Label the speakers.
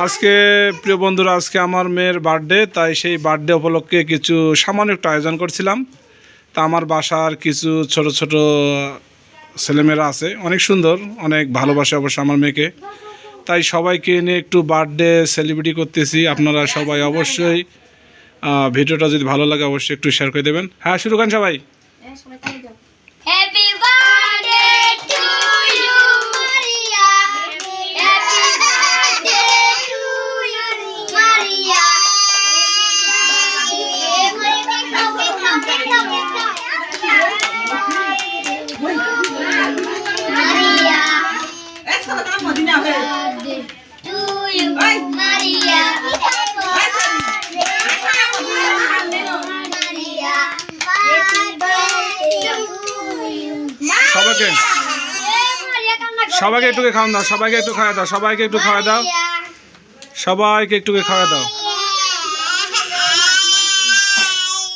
Speaker 1: আজকে, প্রিয় বন্ধুরা, আজকে আমার মেয়ের বার্থডে, তাই সেই বার্থডে উপলক্ষে কিছু সামান্য একটু আয়োজন করছিলাম। তা আমার বাসার কিছু ছোট ছোট ছেলেমেয়েরা আছে, অনেক সুন্দর, অনেক ভালোবাসে অবশ্য আমার মেয়েকে। তাই সবাইকে নিয়ে একটু বার্থডে সেলিব্রিটি করতেছি, আপনারা সবাই অবশ্যই ভিডিওটা যদি ভালো লাগে অবশ্যই একটু শেয়ার করে দেবেন। হ্যাঁ শুরু করেন সবাই।
Speaker 2: Happy Birthday হয়ে.
Speaker 1: সবাইকে সবাইকে একটু খাওয়া দাও সবাইকে একটু খাওয়া দাও সবাইকে একটু খাওয়া দাও সবাইকে একটু খাওয়া দাও